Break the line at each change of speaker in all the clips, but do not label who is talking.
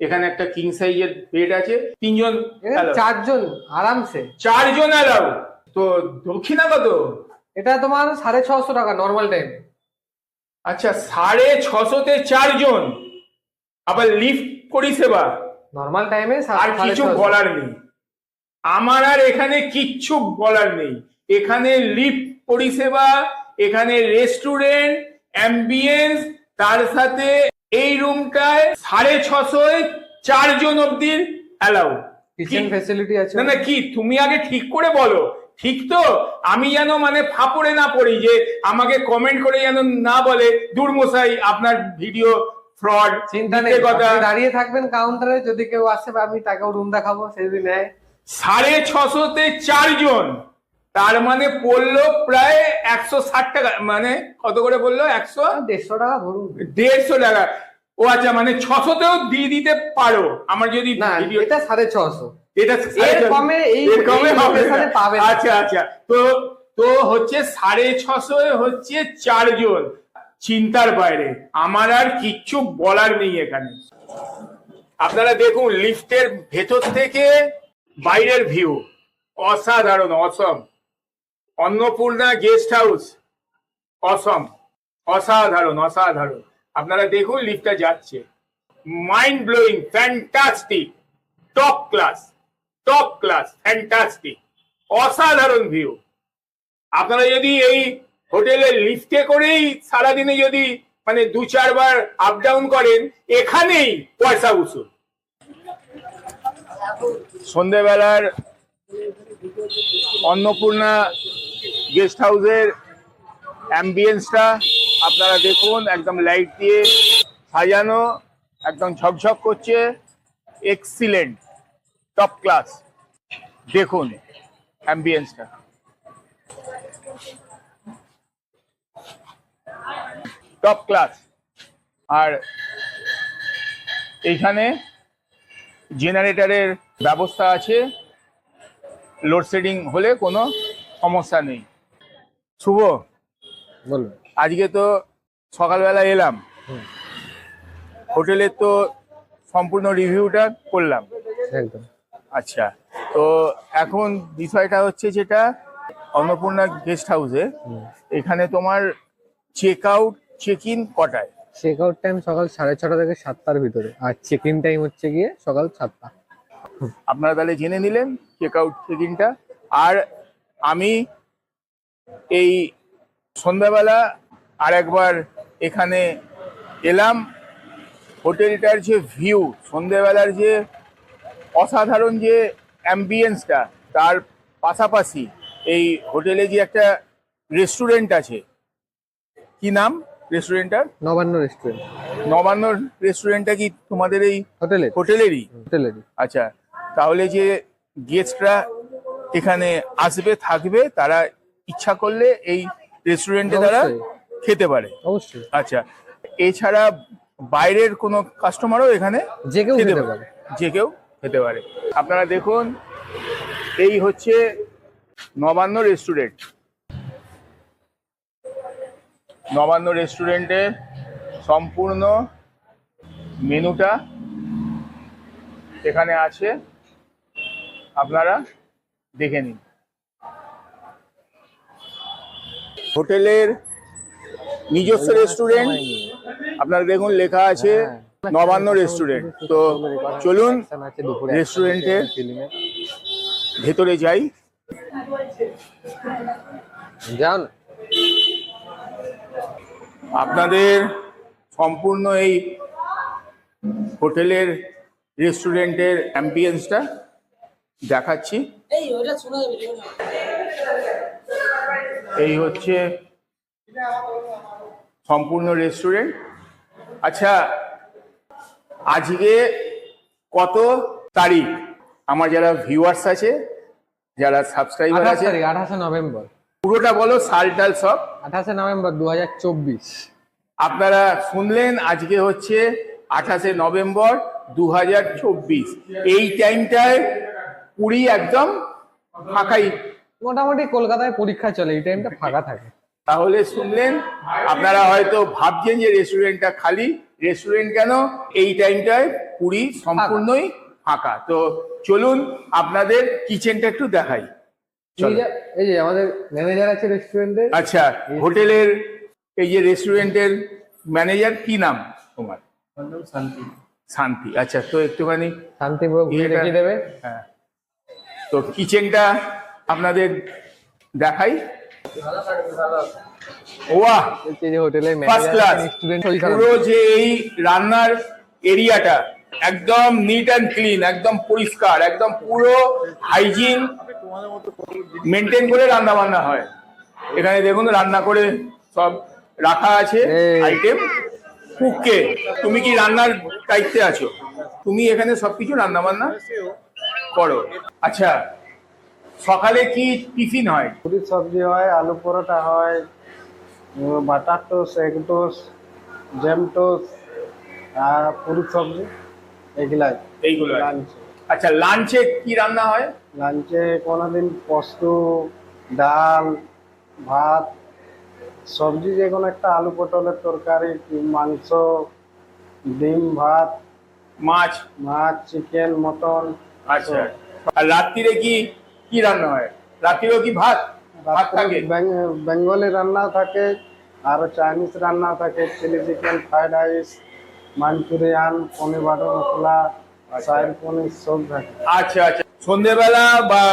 এখানে একটা কিং সাইজের বেড আছে তিনজন
চারজন আরামসে।
চারজন অ্যালাউ তো দক্ষিণা কত?
এটা তোমার সাড়ে ছশো টাকা নর্মাল টাইম
আচ্ছা সাড়ে ছশোতে চারজন। আবার লিফট পরিষেবা
নর্মাল টাইমে
আর কিছু বলার নেই। আমার আর এখানে কিচ্ছু বলার নেই। এখানে লিফট পরিষেবা এখানে রেস্টুরেন্ট অ্যাম্বিয়েন্স তার সাথে এই রুমটায় সাড়ে ছশোয় চারজন অব্দি অ্যালাউ
কিচেন ফেসিলিটি আছে?
না না কি? তুমি আগে ঠিক করে বলো। ঠিক তো? আমি যেন মানে ফাপড়ে না পড়ি যে আমাকে কমেন্ট করে যেন না বলে। দুর্মশাই আপনার ভিডিও ফ্রড
চিন্তা নেই।
কথা।
দাঁড়িয়ে থাকবেন কাউন্টারে যদি কেউ আসে আমি তাকেও রুম দেখাবো সেদিন নেয়
সাড়ে ছশোতে চারজন। তার মানে পড়ল প্রায় একশো ষাট টাকা মানে কত করে বলল একশো
দেড়শো টাকা ধরুন।
দেড়শো টাকা। ও আচ্ছা মানে ছশোতেও দিয়ে দিতে পারো। আমার যদি
এটা সাড়ে ছশো।
এটা
কমে এই-
কমে।
পাবে
আচ্ছা আচ্ছা। তো তো হচ্ছে সাড়ে ছশো হচ্ছে চারজন চিন্তার বাইরে। আমার আর কিচ্ছু বলার নেই এখানে। আপনারা দেখুন লিফটের ভেতর থেকে বাইরের ভিউ অসাধারণ awesome. Annapurna guest house. Awesome. অসাধারণ অসাধারণ। আপনারা দেখুন, লিফটটা যাচ্ছে। Mind blowing fantastic top class top class fantastic অসাধারণ ভিউ আপনারা যদি এই হোটেলের লিফটে করেই সারাদিনে যদি মানে দু চারবার আপ ডাউন করেন, এখানেই পয়সা উসুল। সন্ধেবেলার অন্নপূর্ণা গেস্ট হাউসের অ্যাম্বিয়েন্সটা আপনারা দেখুন, একদম লাইট দিয়ে সাজানো, একদম ঝকঝক করছে এক্সিলেন্ট টপ ক্লাস দেখুন অ্যাম্বিয়েন্সটা টপ ক্লাস আর এইখানে জেনারেটারের ব্যবস্থা আছে। লোডশেডিং হলে কোনো সমস্যা নেই। শুভ।
বলুন
আজকে তো সকালবেলা এলাম। হোটেলের তো সম্পূর্ণ রিভিউটা করলাম।
একদম।
আচ্ছা তো এখন বিষয়টা হচ্ছে যেটা অন্নপূর্ণা গেস্ট হাউসে। এখানে তোমার চেক আউট চেক ইন কটায়?
চেক আউট টাইম সকাল সাড়ে ছটা থেকে সাতটার ভিতরে। আর চেক ইন টাইম হচ্ছে গিয়ে সকাল সাতটা।
আপনারা তাহলে জেনে নিলেন চেক আউট চেক ইনটা আর আমি এই সন্ধ্যাবেলা আর একবার এখানে এলাম। হোটেলটার যে ভিউ সন্ধ্যেবেলার যে অসাধারণ যে অ্যাম্বিয়েন্সটা তার পাশাপাশি এই হোটেলে যে একটা রেস্টুরেন্ট আছে। কি নাম রেস্টুরেন্টটার
নবান্ন রেস্টুরেন্ট
নবান্ন রেস্টুরেন্টটা কি তোমাদের এই
হোটেলে
হোটেলেরই?
হোটেলেরই।
আচ্ছা তাহলে যে গেস্টরা এখানে আসবে থাকবে তারা ইচ্ছা করলে এই রেস্টুরেন্টে তারা খেতে পারে।
অবশ্যই।
আচ্ছা এছাড়া বাইরের কোনো কাস্টমারও এখানে
যে কেউ
খেতে পারে। যে কেউ খেতে পারে। আপনারা দেখুন এই হচ্ছে নবান্ন রেস্টুরেন্ট নবান্ন রেস্টুরেন্টে সম্পূর্ণ মেনুটা এখানে আছে। আপনারা দেখে নিন। হোটেলের নিজস্ব রেস্টুরেন্ট আপনার দেখুন লেখা আছে নবান্ন রেস্টুরেন্ট তো চলুন রেস্টুরেন্টে ভেতরে যাই।
যান।
আপনাদের সম্পূর্ণ এই হোটেলের রেস্টুরেন্টের অ্যাম্বিয়েন্সটা দেখাচ্ছি।
এই
হচ্ছে সম্পূর্ণ রেস্টুরেন্ট আচ্ছা আজকে কত তারিখ? আমার যারা ভিউয়ার্স আছে যারা সাবস্ক্রাইবার আছে
আঠাশে নভেম্বর।
পুরোটা বলো সাল টাল সব।
আঠাশে নভেম্বর দু হাজার চব্বিশ।
আপনারা শুনলেন আজকে হচ্ছে আঠাশে নভেম্বর দু হাজার চব্বিশ। এই টাইমটায় পুরী একদম ফাঁকাই।
মোটামুটি কলকাতায় পরীক্ষা চলে এই টাইমটা ফাঁকা থাকে।
তাহলে শুনলেন আপনারা হয়তো ভাবছেন যে রেস্টুরেন্টটা খালি। রেস্টুরেন্ট কেন? এই টাইমটায় পুরী সম্পূর্ণই ফাঁকা। তো চলুন আপনাদের কিচেনটা একটু দেখাই।
এই যে- আমাদের ম্যানেজার আছে রেস্টুরেন্টের
আচ্ছা হোটেলের এই যে রেস্টুরেন্টের ম্যানেজার কি নাম তোমার?
শান্তি।
শান্তি। আচ্ছা তো একটুখানি
শান্তি পুরো ঘুরে দেখিয়ে দেবে।
হ্যাঁ। তো কিচেনটা আপনাদের দেখাই।
যে
ফার্স্ট ক্লাস পুরো যে এই রান্নার এরিয়াটা একদম নিট অ্যান্ড ক্লিন একদম পরিষ্কার একদম পুরো হাইজিন মেনটেন করে রান্না বান্না হয়। এখানে দেখুন রান্না করে সব রাখা আছে আইটেম কুককে তুমি কি রান্নার দায়িত্বে আছো? তুমি এখানে সবকিছু রান্না বান্না করো। আচ্ছা সকালে কি টিফিন হয়?
পুরি সবজি হয় আলু পরোটা হয় butter toast egg toast jam toast আর পুরি সবজি এগুলাই।
এইগুলো আচ্ছা লাঞ্চে কি রান্না হয়?
লাঞ্চে কোনোদিন পোস্ত ডাল ভাত সবজি যে কোনো একটা আলু পটলের তরকারি মাংস ডিম ভাত
মাছ।
মাছ চিকেন মটন।
আচ্ছা। আর রাত্রিরে কি কি রান্না হয়? রাত্রিরেও কি ভাত? ভাত থাকে।
বেঙ্গলি রান্না থাকে আর চাইনিজ রান্না থাকে chilli chicken fried rice Manchurian paneer butter masala side paneer সব থাকে।
আচ্ছা আচ্ছা। সন্ধেবেলা বা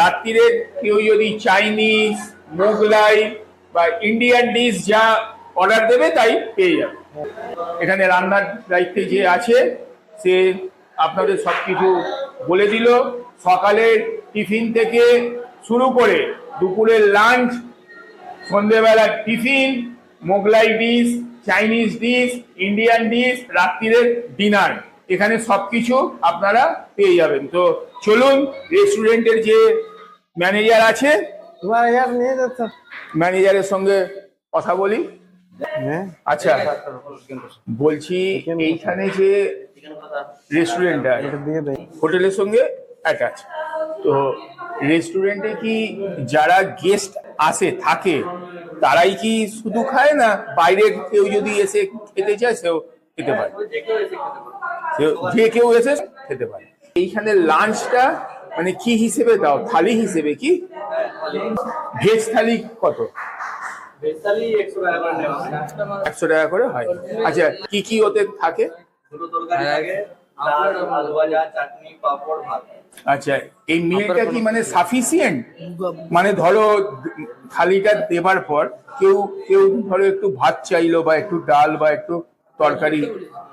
রাত্রিরে কেউ যদি চাইনিজ মোগলাই বা ইন্ডিয়ান ডিশ যা অর্ডার দেবে তাই পেয়ে যাবে। এখানে রান্নার দায়িত্বে যে আছে সে আপনাদের সব কিছু বলে দিল। সকালের টিফিন থেকে শুরু করে দুপুরের লাঞ্চ সন্ধেবেলার tiffin Mughlai dish Chinese dish Indian dish রাত্রিরের dinner. এখানে সব কিছু আপনারা পেয়ে যাবেন। তো চলুন রেস্টুরেন্টের যে ম্যানেজার আছে ম্যানেজারের সঙ্গে কথা বলি।
হ্যাঁ।
আচ্ছা বলছি এইখানে যে রেস্টুরেন্টটা হোটেলের সঙ্গে অ্যাটাচ তো রেস্টুরেন্টে কি যারা গেস্ট আসে, থাকে, তারাই কি শুধু খায় না বাইরের কেউ যদি এসে খেতে চায়, সেও খেতে পারে। যে কেউ এসে খেতে পারে। এইখানে লাঞ্চটা মানে কি হিসেবে দাও? থালি হিসেবে কি? ভেজ থালি কত?
একশো টাকা করে হয়।
আচ্ছা কি কি ওতে থাকে?
ডাল আলু ভাজা চাটনি পাঁপড় ভাত।
আচ্ছা এই মিলটা কি মানে সাফিসিয়েন্ট মানে ধরো থালিটা দেবার পর কেউ কেউ ধরো একটু ভাত চাইলো বা একটু ডাল বা একটু তরকারি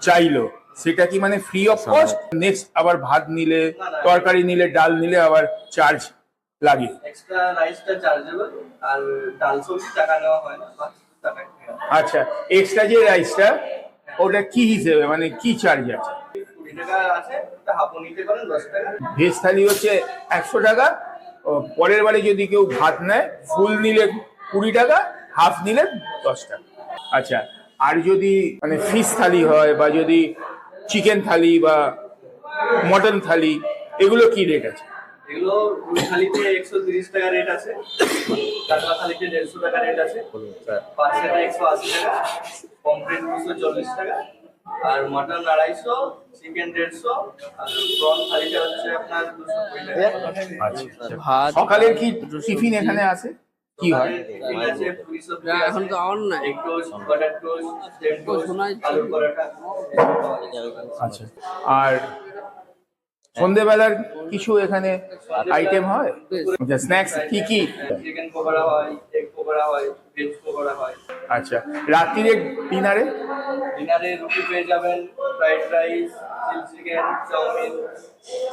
চাইলো সেটা কি মানে ফ্রি অফ কস্ট নেক্সট আবার ভাত নিলে তরকারি নিলে ডাল নিলে আবার চার্জ লাগে?
এক্সট্রা রাইসটা চার্জেবল আর ডাল সবজি টাকা নেওয়া হয় না বাকি টাকা নেওয়া হয়।
আচ্ছা এক্সট্রা যে রাইসটা ওটা কি হিসেবে মানে কি চার্জ আছে? ভেজ থালি হচ্ছে একশো টাকা। পরের বারে যদি কেউ ভাত নেয় ফুল নিলে কুড়ি টাকা হাফ নিলে দশ টাকা। আচ্ছা আর যদি মানে ফিশ থালি হয় বা যদি চিকেন থালি বা মটন থালি এগুলো কি রেট আছে?
এগুলো রুই থালিতে একশো তিরিশ টাকা রেট আছে কাতলা থালিতে দেড়শো টাকা রেট আছে পাঁচশোটা একশো আশি টাকা পমফ্রেট দুশো চল্লিশ টাকা। আর মাটন আড়াইশো চিকেন দেড়শো আর প্রন থালিটা হচ্ছে আপনার দুশো কুড়ি টাকা।
সকালের কি টিফিন এখানে আছে? কি হয়?
এখন তো আমার না
আচ্ছা। আর সন্ধেবেলার কিছু এখানে আইটেম হয়? আচ্ছা স্ন্যাক্স কি কি?
চিকেন পকোড়া হয় এগ পকোড়া হয় ভেজ পকোড়া হয়।
আচ্ছা রাত্রিরে ডিনারে?
ডিনারে রুটি পেয়ে যাবেন fried rice chilli chicken chowmein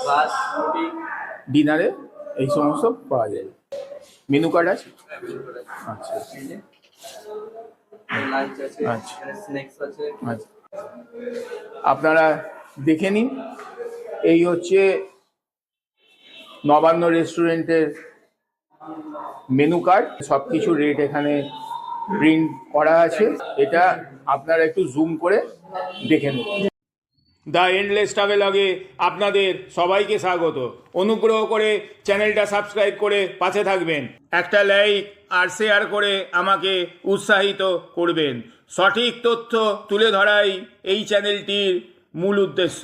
ভাত রুটি।
ডিনারে এই সমস্ত পাওয়া যাবে মেনু কার্ড আছে? আচ্ছা।
লাঞ্চ আছে
আচ্ছা।
স্ন্যাক্স আছে।
আচ্ছা। আপনারা দেখে নিন। এই হচ্ছে নবান্ন রেস্টুরেন্টের মেনু কার্ড। সব কিছু রেট এখানে প্রিন্ট করা আছে। এটা আপনারা একটু জুম করে দেখে নিন। দ্য এন্ডলেস ট্রাভেলগে আপনাদের সবাইকে স্বাগত। অনুগ্রহ করে চ্যানেলটা সাবস্ক্রাইব করে পাশে থাকবেন। একটা লাইক আর শেয়ার করে আমাকে উৎসাহিত করবেন। সঠিক তথ্য তুলে ধরাই এই চ্যানেলটির মূল উদ্দেশ্য।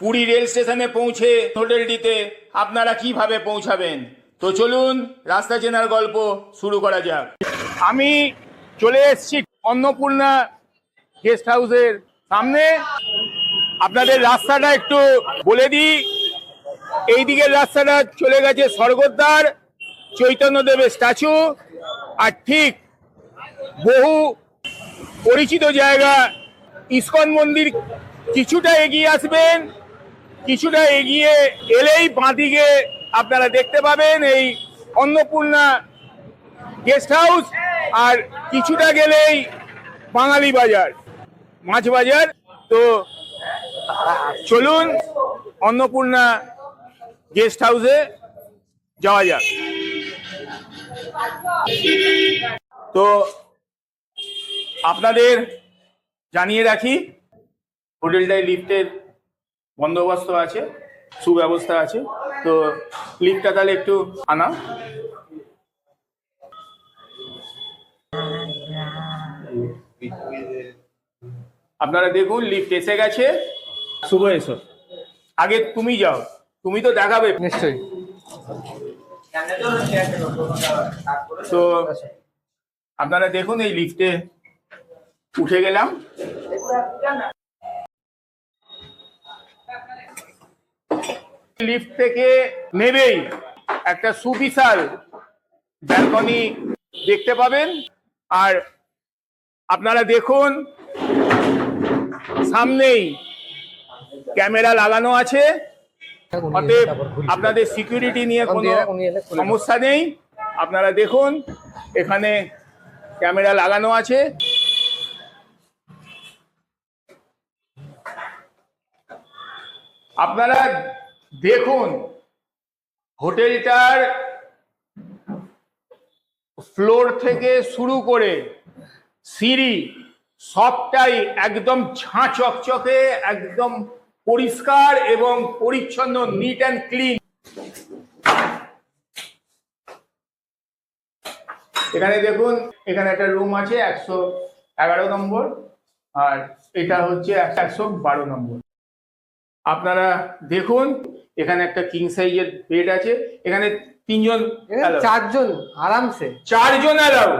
পুরী রেল স্টেশনে পৌঁছে হোটেলটিতে আপনারা কীভাবে পৌঁছাবেন? তো চলুন, রাস্তা চেনার গল্প শুরু করা যাক। আমি চলে এসেছি অন্নপূর্ণা গেস্ট হাউসের সামনে। আপনাদের রাস্তাটা একটু বলে দিই। এই দিকের রাস্তাটা চলে গেছে স্বর্গদ্বার, চৈতন্যদেবের স্ট্যাচু। আর ঠিক বহু পরিচিত জায়গা, ইস্কন মন্দির কিছুটা এগিয়ে আসবেন। কিছুটা এগিয়ে এলেই বাঁদিকে আপনারা দেখতে পাবেন এই অন্নপূর্ণা গেস্ট হাউস আর কিছুটা গেলেই বাঙালি বাজার, মাছ বাজার। তো চলুন অন্নপূর্ণা গেস্ট হাউসে যাওয়া যাক। তো আপনাদের জানিয়ে রাখি হোটেলটায় লিফটের বন্দোবস্ত আছে সুব্যবস্থা আছে তো লিফটটা তাহলে একটু আনা। আপনারা দেখুন লিফট এসে গেছে। শুভ এসো। আগে তুমি যাও তুমি তো দেখাবে।
নিশ্চয়ই।
তো আপনারা দেখুন এই লিফটে উঠে গেলাম। লিফট থেকে নেবেই একটা সুবিশাল ব্যালকনি দেখতে পাবেন। আর আপনারা দেখুন, সামনেই ক্যামেরা লাগানো আছে। অতএব আপনাদের সিকিউরিটি নিয়ে কোনো। সমস্যা নেই। আপনারা দেখুন, এখানে ক্যামেরা লাগানো আছে। আপনারা দেখুন হোটেলটার ফ্লোর থেকে শুরু করে সিঁড়ি সবটাই একদম ঝাঁ চকচকে, একদম পরিষ্কার এবং পরিচ্ছন্ন নিট অ্যান্ড ক্লিন এখানে দেখুন, এখানে একটা রুম আছে একশো এগারো নম্বর, আর এটা হচ্ছে একশো বারো নম্বর। আপনারা দেখুন এখানে একটা কিং সাইজের বেড আছে এখানে তিনজন
চারজন আরামসে।
চারজন অ্যালাউ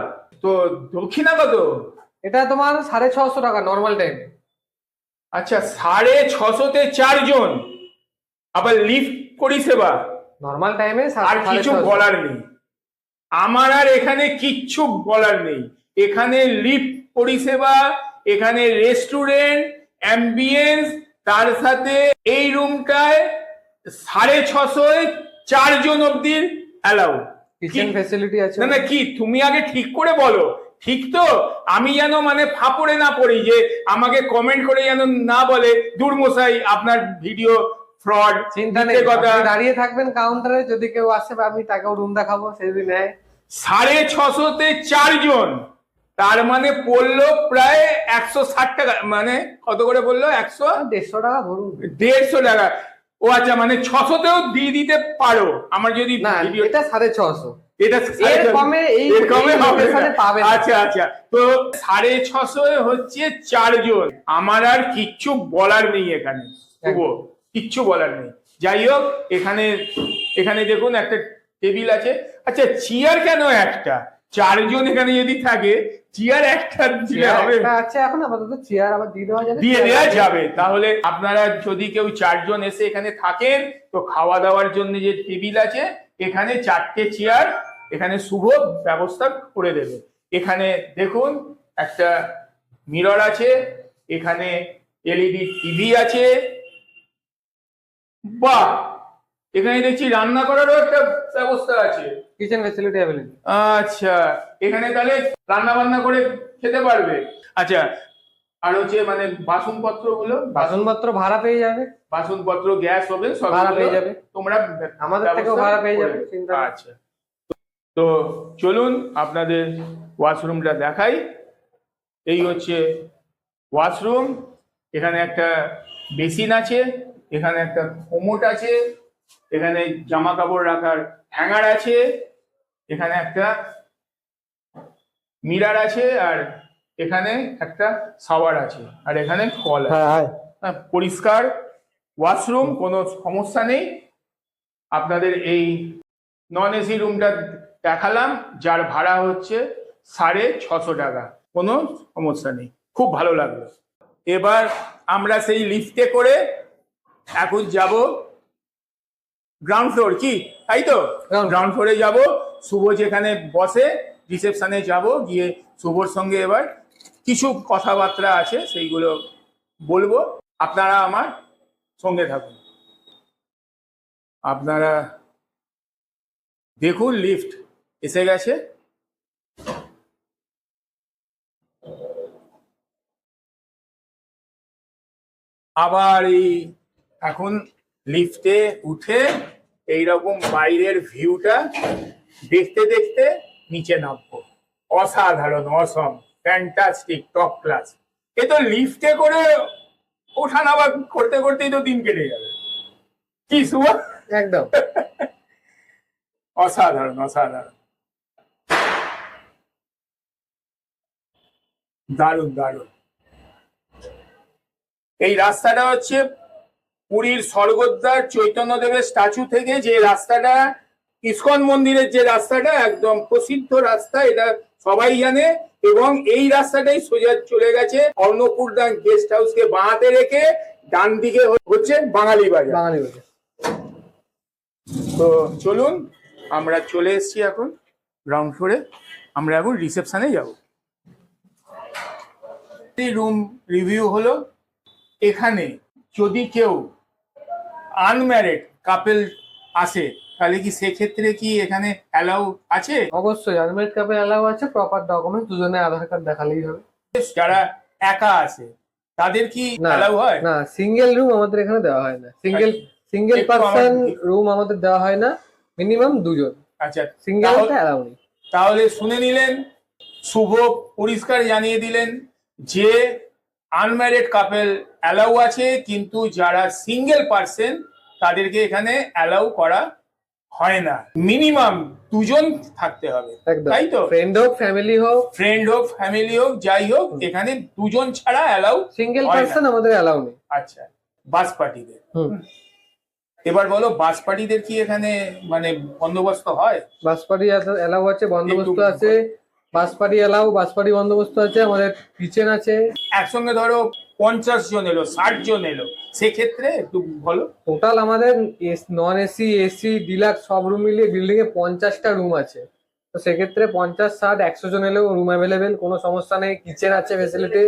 তো দক্ষিণা কত
এটা তোমার সাড়ে ছশো টাকা নর্মাল টাইম
আচ্ছা সাড়ে ছশোতে চারজন। আবার লিফট পরিষেবা
নর্মাল টাইমে
আর কিছু বলার নেই। আমার আর এখানে কিচ্ছু বলার নেই। এখানে লিফট পরিষেবা এখানে রেস্টুরেন্ট অ্যাম্বিয়েন্স তার সাথে এই রুমটায় সাড়ে ছশোয় চারজন অব্দি অ্যালাউ
কিচেন ফেসিলিটি আছে
না না কি? তুমি আগে ঠিক করে বলো। ঠিক তো? আমি যেন মানে ফাপড়ে না পড়ি যে আমাকে কমেন্ট করে যেন না বলে। দুর্মশাই আপনার ভিডিও ফ্রড
চিন্তা নেই
কথা।
দাঁড়িয়ে থাকবেন কাউন্টারে যদি কেউ আসে আমি তাকেও রুম দেখাবো সে যদি নেয়।
সাড়ে ছশোতে চারজন তার মানে পড়ল প্রায় একশো ষাট টাকা। মানে কত করে বলল একশো?
দেড়শো টাকা ধরুন।
দেড়শো টাকা। ও আচ্ছা মানে ছশোতেও দিয়ে দিতে পারো। আমার যদি
না এটা সাড়ে ছশো।
এটা
এর কমে
এর কমে হবে
location এ
না।
পাবেন না।
আচ্ছা আচ্ছা। তো সাড়ে ছশো হচ্ছে চারজন। আমার আর কিচ্ছু বলার নেই এখানে শুভ। কিচ্ছু বলার নেই। যাই হোক এখানে এখানে দেখুন একটা টেবিল আছে। আচ্ছা চেয়ার কেন একটা? চারজন এখানে যদি থাকে চেয়ার একটা দিলে হবে।
আচ্ছা এখন আপাতত চেয়ার আবার দিয়ে দেওয়া যাবে।
দিয়ে দেওয়া যাবে। তাহলে আপনারা যদি কেউ চারজন এসে এখানে থাকেন তো খাওয়া দাওয়ার জন্য যে টেবিল আছে এখানে চারটে চেয়ার এখানে শুভ ব্যবস্থা করে দেবে। এখানে দেখুন একটা মিরর আছে এখানে এলইডি টিভি আছে। বাহ! এখানে দেখছি রান্না করারও একটা ব্যবস্থা আছে।
কিচেন ফেসিলিটি অ্যাভেলেবল
আচ্ছা এখানে তাহলে রান্না বান্না করে খেতে পারবে। আচ্ছা আর হচ্ছে মানে বাসনপত্রগুলো
বাসনপত্র ভাড়া পেয়ে যাবে।
বাসনপত্র গ্যাস হবে সব
ভাড়া পেয়ে যাবে।
তোমরা
আমাদের থেকেও ভাড়া পেয়ে যাবে, চিন্তা
আচ্ছা। তো চলুন আপনাদের ওয়াশরুমটা দেখাই। এই হচ্ছে ওয়াশরুম। এখানে একটা বেসিন আছে এখানে একটা কোমোট আছে এখানে জামা কাপড় রাখার হ্যাঙ্গার আছে। এখানে একটা মিরার আছে আর এখানে একটা শাওয়ার আছে আর এখানে কল আছে।
হ্যাঁ
হ্যাঁ, পরিষ্কার। ওয়াশরুম কোনো সমস্যা নেই। আপনাদের এই নন এসি রুমটা দেখালাম যার ভাড়া হচ্ছে সাড়ে ছশো টাকা। কোনো সমস্যা নেই। খুব ভালো লাগল। এবার আমরা সেই লিফটে করে এখন যাব গ্রাউন্ড ফ্লোর কি? তাই তো? গ্রাউন্ড ফ্লোরে যাব। শুভ যেখানে বসে রিসেপশানে যাব, গিয়ে শুভর সঙ্গে এবার কিছু কথাবার্তা আছে, সেইগুলো বলব। আপনারা আমার সঙ্গে থাকুন। আপনারা দেখুন লিফট এসে গেছে। আবার এই এখন লিফটে উঠে এইরকম বাইরের ভিউটা দেখতে দেখতে নিচে নামবো। অসাধারণ অসম ফ্যান্টাস্টিক টপ ক্লাস এ তো লিফটে করে ওঠা নামা করতে করতেই তো দিন কেটে যাবে। কি সুবা
একদম।
অসাধারণ অসাধারণ। দারুণ দারুণ। এই রাস্তাটা হচ্ছে পুরীর স্বর্গদ্বার চৈতন্যদেবের স্ট্যাচু থেকে যে রাস্তাটা ইস্কন মন্দিরের যে রাস্তাটা একদম প্রসিদ্ধ রাস্তা এটা সবাই জানে। এবং এই রাস্তাটাই সোজা চলে গেছে অন্নপূর্ণা গেস্ট হাউসকে বাঁহাতে রেখে ডান দিকে হচ্ছে বাঙালি বাজার।
বাঙালি বলে
তো চলুন আমরা চলে এসছি এখন গ্রাউন্ড ফ্লোরে আমরা এখন রিসেপশনে যাব। রুম রিভিউ হলো এখানে যদি কেউ আনম্যারিড কাপেল আসে তাহলে কি সেক্ষেত্রে কি এখানে অ্যালাউ আছে?
অবশ্যই আনমেড কাপে অ্যালাউ আছে প্রপার ডকুমেন্ট দুজনে আধার কার্ড দেখালেই হবে।
যারা একা আছে তাদের কি অ্যালাউ হয়?
না সিঙ্গেল রুম আমাদের এখানে দেওয়া হয় না। সিঙ্গেল সিঙ্গেল পার্সন রুম আমাদের দেওয়া হয় না মিনিমাম দুজন।
আচ্ছা
সিঙ্গেলটা অ্যালাউ নেই।
তাহলে শুনে নিলেন শুভ পরিষ্কার জানিয়ে দিলেন যে আনম্যারিড কাপেল অ্যালাউ আছে কিন্তু যারা সিঙ্গেল পার্সন তাদেরকে এখানে অ্যালাউ করা হয় না। মিনিমাম দুজন থাকতে হবে। তাই তো?
ফ্রেন্ড হোক ফ্যামিলি হোক।
ফ্রেন্ড হোক ফ্যামিলি হোক যাই হোক এখানে দুজন ছাড়া অ্যালাউ
সিঙ্গেল পার্সন আমাদের অ্যালাউ নেই।
আচ্ছা বাস পার্টিদের এবার বলো বাস পার্টিদের কি এখানে মানে বন্দোবস্ত হয়?
বাস পার্টি অ্যালাউ আছে বন্দোবস্ত আছে। বাসপাড়ি অ্যালাউ বাস পার্টি বন্দোবস্ত আছে আমাদের কিচেন আছে।
একসঙ্গে ধরো পঞ্চাশ জন এলো ষাট জন এলো। সেক্ষেত্রে একটু বলো।
টোটাল আমাদের নন এসি এসি ডিলাক্স সব রুম মিলিয়ে বিল্ডিং এ পঞ্চাশটা রুম আছে। তো সেক্ষেত্রে পঞ্চাশ ষাট একশো জন এলেও রুম অ্যাভেলেবেল কোনো সমস্যা নেই। কিচেন আছে ফেসিলিটি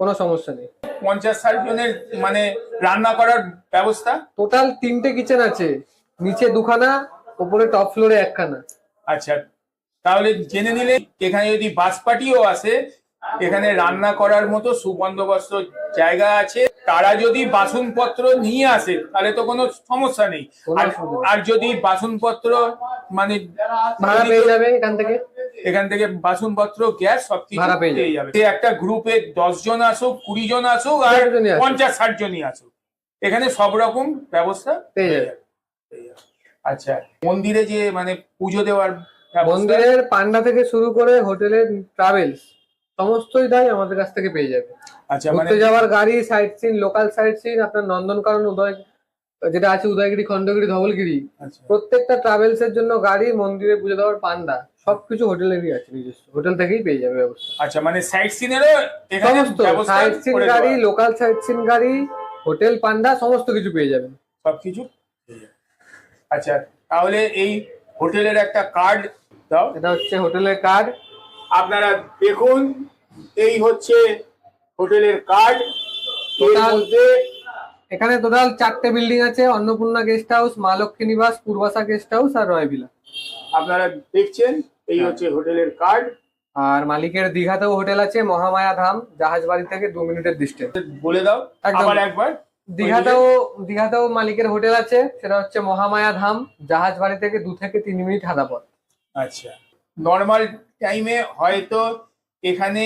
কোনো সমস্যা নেই।
পঞ্চাশ ষাট জনের মানে রান্না করার ব্যবস্থা?
টোটাল তিনটে কিচেন আছে। নিচে দুখানা উপরে টপ ফ্লোরে একখানা।
আচ্ছা তাহলে জেনে নিলে এখানে যদি বাস পার্টিও আসে এখানে রান্না করার মতো সুবন্দোবস্ত জায়গা আছে। তারা যদি বাসনপত্র নিয়ে আসে তাহলে তো কোনো সমস্যা নেই। আর- যদি বাসনপত্র মানে
ভাড়া পেয়ে যাবে এখান থেকে?
এখান থেকে বাসনপত্র গ্যাস সবকিছু
পেয়ে
যাবে। একটা গ্রুপে দশ জন আসুক কুড়ি জন আসুক আর। পঞ্চাশ ষাট জনই আসুক। এখানে সব রকম ব্যবস্থা
পেয়ে যাবে।
আচ্ছা মন্দিরে যে মানে পুজো দেওয়ার
মন্দিরের পান্ডা থেকে শুরু করে হোটেলের ট্রাভেলস সমস্তই দায় আমাদের কাছ থেকে পেয়ে যাবে।
আচ্ছা মানে
ঘুরতে যাওয়ার গাড়ি sightseeing local sightseeing আপনার নন্দনকানন উদয় যেটা আছে উদয়গিরি খণ্ডগিরি ধবলগিরি।
আচ্ছা।
প্রত্যেকটা ট্রাভেলস এর জন্য গাড়ি মন্দিরে পুজো দেওয়ার পান্ডা সবকিছু হোটেলেরই আছে নিজস্ব। হোটেল থেকেই পেয়ে যাবে ব্যবস্থা।
আচ্ছা মানে সাইট সিনেরও এখানে
সমস্ত সাইট সিন গাড়ি লোকাল সাইট সিন গাড়ি হোটেল পান্ডা সমস্ত কিছু পেয়ে যাবেন
সবকিছু আচ্ছা তাহলে এই হোটেলের একটা কার্ড দাও।
এটা হচ্ছে হোটেলের কার্ড
আপনারা দেখুন এই হচ্ছে হোটেলের কার্ড। এর মধ্যে
এখানে টোটাল চারটে বিল্ডিং আছে Annapurna guest house Maa Lakshmi Nivas Purbasha guest house আর রয় ভিলা
আপনারা দেখছেন এই
হ্যাঁ।
হচ্ছে হোটেলের কার্ড।
আর মালিকের দীঘাতেও হোটেল আছে মহামায়া ধাম জাহাজ বাড়ি থেকে দু মিনিটের ডিস্টেন্স
বলে দাও। আবার একবার।
দীঘাতেও দীঘাতেও মালিকের হোটেল আছে সেটা হচ্ছে মহামায়া ধাম জাহাজ বাড়ি থেকে দু থেকে তিন মিনিট হাঁটা পথ
আচ্ছা। নর্মাল টাইমে হয়তো এখানে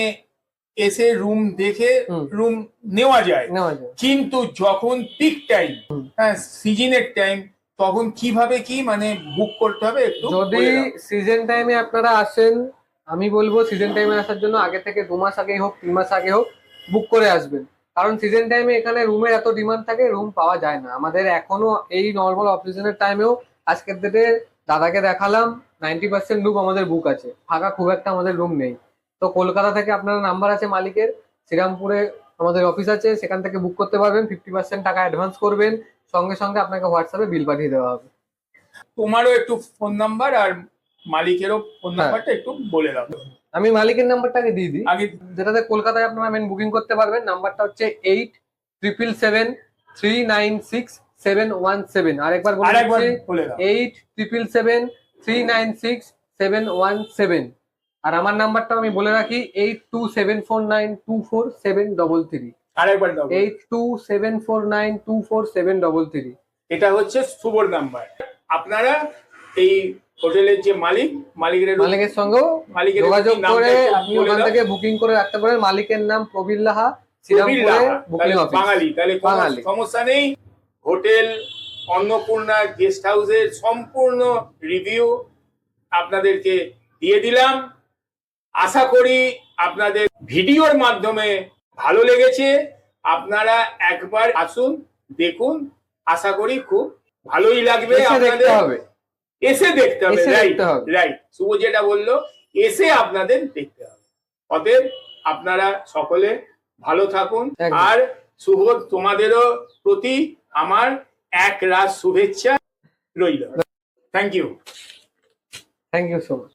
এসে রুম দেখে রুম নেওয়া যায়। কিন্তু যখন পিক টাইম হ্যাঁ সিজনের টাইম তখন কীভাবে কি মানে বুক করতে হবে একটু
যদি সিজন টাইমে আপনারা আসেন আমি বলব সিজন টাইমে আসার জন্য আগে থেকে দু মাস আগে হোক তিন মাস আগে হোক বুক করে আসবেন। কারণ সিজন টাইমে এখানে রুমের এত ডিমান্ড থাকে রুম পাওয়া যায় না। আমাদের এখনও এই নর্মাল অফ সিজনের টাইমেও আজকের ডেটে দাদাকে দেখালাম নাইনটি পার্সেন্ট রুম আমাদের বুক আছে। ফাঁকা খুব একটা আমাদের রুম নেই। তো কলকাতা থেকে আপনার নাম্বার আছে মালিকের শ্রীরামপুরে আমাদের অফিস আছে সেখান থেকে বুক করতে পারবেন ফিফটি পার্সেন্ট টাকা অ্যাডভান্স করবেন সঙ্গে সঙ্গে আপনাকে হোয়াটসঅ্যাপে বিল পাঠিয়ে দেওয়া হবে।
তোমারও একটু ফোন নাম্বার আর মালিকেরও ফোন
হ্যাঁ।
নাম্বারটা একটু বলে দাও।
আমি মালিকের নাম্বারটাকে দিয়ে দিই।
আগে
যেটাতে কলকাতায় আপনারা মেন বুকিং করতে পারবেন নাম্বারটা হচ্ছে eight triple seven three nine six seven one seven দিচ্ছি
বলে
eight triple seven three nine six seven one seven আর আমার নাম্বারটা আমি বলে রাখি eight two seven four nine two four seven double three
আরেকবার
eight two seven four nine two four seven double three
এটা হচ্ছে শুভর নাম্বার। আপনারা এই হোটেলের যে মালিক মালিকের
মালিকের সঙ্গেও
মালিকের
যোগাযোগ করে আপনি ওখান থেকে বুকিং করে রাখতে পারেন। মালিকের নাম প্রবীর লাহা
বাঙালি তাহলে সমস্যা নেই। হোটেল অন্নপূর্ণা গেস্ট হাউসের সম্পূর্ণ রিভিউ আপনাদেরকে দিয়ে দিলাম। আশা করি আপনাদের ভিডিওর মাধ্যমে ভালো লেগেছে। আপনারা একবার আসুন দেখুন। আশা করি খুব ভালোই লাগবে আপনাদের। এসে দেখতে হবে রাইট রাইট শুভ যেটা বলল এসে আপনাদের দেখতে হবে। অতএব আপনারা সকলে ভালো থাকুন। আর শুভ তোমাদেরও প্রতি আমার এক রাত শুভেচ্ছা রইল। Thank you
thank you so much